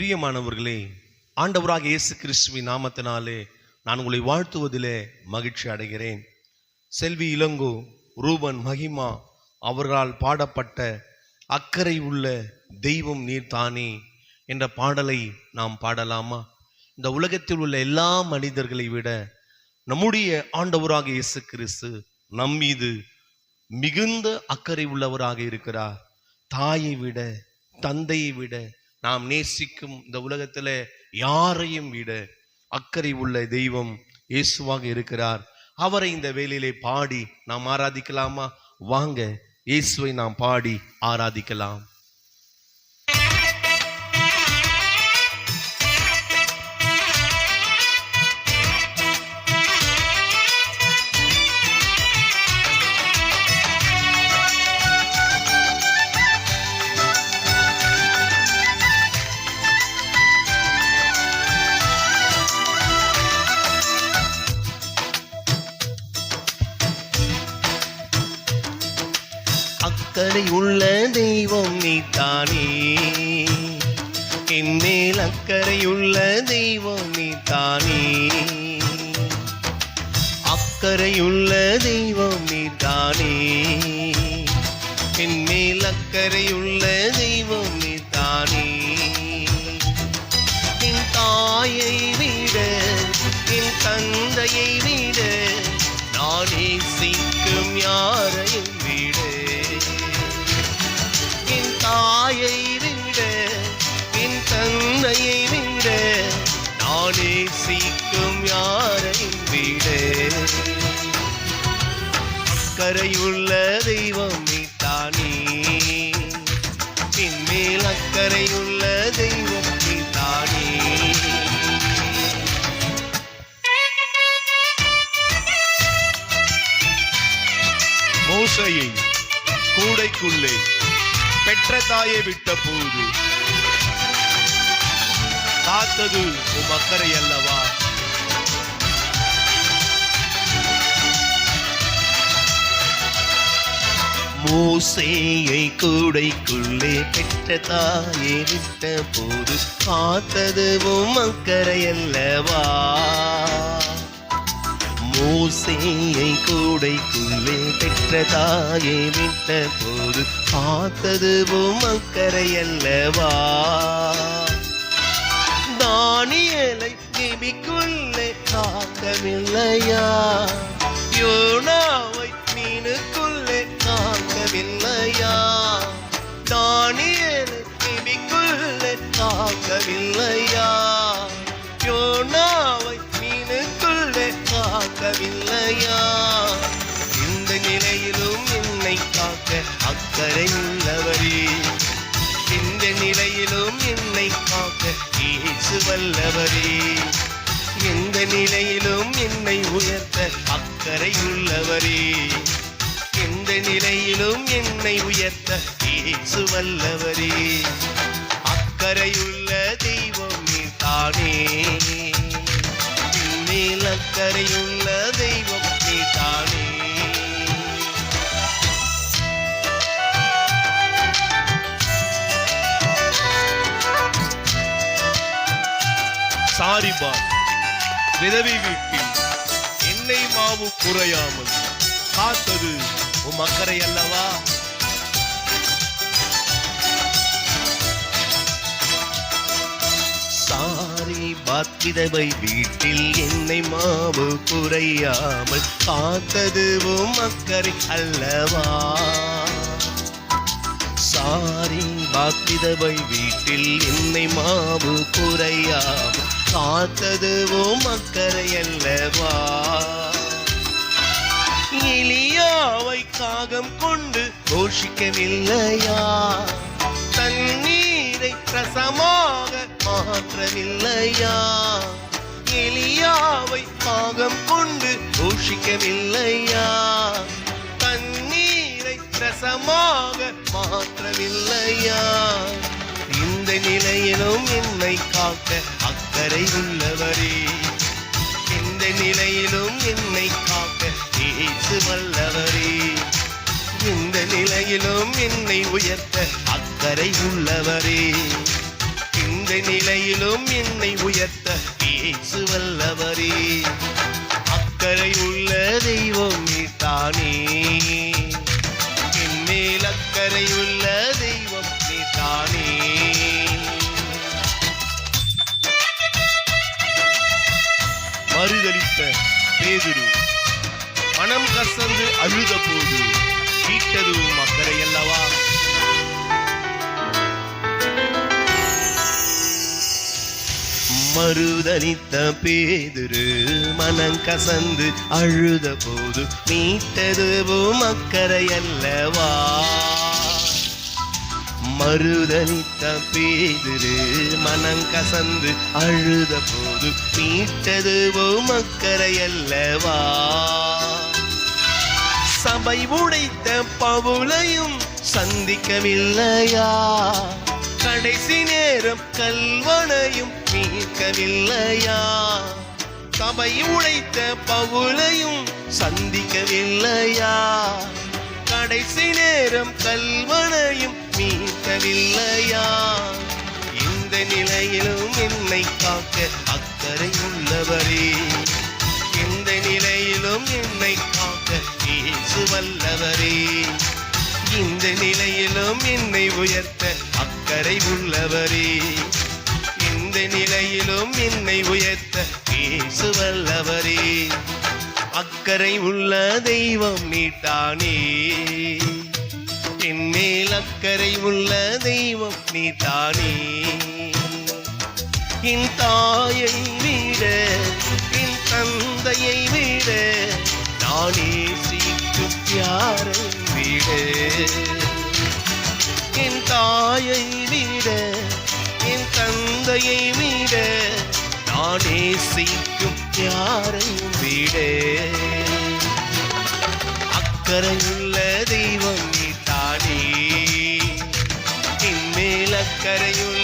பிரியமானவர்களே ஆண்டவராக இயேசு கிறிஸ்துவின் நாமத்தினாலே நான் உங்களை வாழ்த்துவதிலே மகிழ்ச்சி அடைகிறேன். செல்வி இளங்கோ ரூபன் மகிமா அவர்களால் பாடப்பட்ட அக்கறை உள்ள தெய்வம் நீர் தானே என்ற பாடலை நாம் பாடலாமா? இந்த உலகத்தில் உள்ள எல்லா மனிதர்களை விட நம்முடைய ஆண்டவராக இயேசு கிறிஸ்து நம் மீது மிகுந்த அக்கறை உள்ளவராக இருக்கிறார். தாயை விட தந்தையை விட நாம் நேசிக்கும் இந்த உலகத்தில் யாரையும் விட அக்கறை உள்ள தெய்வம் இயேசுவாக இருக்கிறார். அவரை இந்த வேலையிலே பாடி நாம் ஆராதிக்கலாமா? வாங்க இயேசுவை நாம் பாடி ஆராதிக்கலாம். அக்கறை உள்ள தெய்வம் நீத்தானே என்மேல் அக்கறையுள்ள தெய்வம் நீத்தானே அக்கறையுள்ள தெய்வம் நீத்தானே என்மேல் அக்கறையுள்ள தெய்வம் நீத்தானே என் தாயை நேசிக்கும் யாரை விட. அக்கறையுள்ள தெய்வம் நீத்தானே என் அக்கறையுள்ள தெய்வம் நீத்தானே மோசையை கூடைக்குள்ளே பெற்ற தாயை விட்ட போது காத்தது உம் அக்கறை அல்லவா? மூசேயை கூடைக்குள்ளே பெற்ற தாயே விட்ட போது காத்தது உம் அக்கறை அல்லவா? மோசேயை கூடைக்குள்ளே பெற்ற தாயே விட்ட போது காத்தது அக்கறை அல்லவா? தானியலை நிமிக்குள்ளே காக்கவில்லையா யோனாவை மீனுக்குள்ளே காக்கவில்லையா தானியலை நிமிக்குள்ளே காக்கவில்லையா யோனாவை மீனுக்குள்ளே காக்கவில்லையா இந்த நிலையிலும் என்னை காக்க அக்கறை உள்ளவரே. வல்லவரே. எந்த நிலையிலும் என்னை உயர்த்த அக்கறை உள்ளவரே எந்த நிலையிலும் என்னை உயர்த்த இயேசு வல்லவரே. அக்கறையுள்ள தெய்வம் நீர் தானே. மேல் அக்கறையுள்ள வாரிபார் விதவி வீட்டில் எண்ணெய் மாவு குறையாமல் காத்தது உம் அக்கறை அல்லவா? சாரி பாத்திதவை வீட்டில் எண்ணெய் மாவு குறையாமல் காத்தது உம் அக்கறை அல்லவா? சாரி பாத்திதவை வீட்டில் எண்ணெய் மாவு குறையாமல் காத்ததுவும் அக்கறை அல்லவா? எலியாவை காகம் கொண்டு போஷிக்கவில்லையா தண்ணீரை ரசமாக மாற்றவில்லையா? எலியாவை பாகம் கொண்டு போஷிக்கவில்லையா தண்ணீரை ரசமாக மாற்றவில்லையா? இந்த நிலையிலும் என்னை காக்க அக்கறை உள்ளவரே. எந்த நிலையிலும் என்னை காக்க இயேசு வல்லவரே. எந்த நிலையிலும் என்னை உயர்த்த அக்கறை உள்ளவரே. எந்த நிலையிலும் என்னை உயர்த்த இயேசு வல்லவரே. அக்கறை உள்ள தெய்வம் நீதானே என் மேல் அக்கறை உள்ள பேதுரு மனம் கசந்து அழுத போது மீட்டதும் அக்கறை அல்லவா? மறுதளித்த பேதுரு. மனம் கசந்து அழுத போது மீட்டதுவும் அக்கறை அல்லவா? மறுதளித்த பேதுரு மனம் கசந்து அழுத போது மீட்டதுவும் அக்கறை அல்லவா சபை உடைத்த பவுளையும் சந்திக்கவில்லையா? கடைசி நேரம் கல்வனையும் மீட்கவில்லையா? சபை உடைத்த பவுலையும் சந்திக்கவில்லையா? கடைசி நேரம் கல்வனையும் மீ மீட்கவில்லையா இந்த நிலையிலும் என்னை காக்க அக்கறை உள்ளவரே. இந்த நிலையிலும் என்னை காக்க இயேசு வல்லவரே. இந்த நிலையிலும் என்னை உயர்த்த அக்கறை உள்ளவரே. இந்த நிலையிலும் என்னை உயர்த்த இயேசு வல்லவரே. அக்கறை உள்ள தெய்வம் நீட்டானே என் மேல் அக்கறை உள்ள தெய்வம் நீ தானே என் தாயை விட என் தந்தையை விட நானே சீக்கும் யாரை விட. என் தாயை விட என் தந்தையை விட நானே சீக்கும் யாரை விட. அக்கறையுள்ள தெய்வம் நீ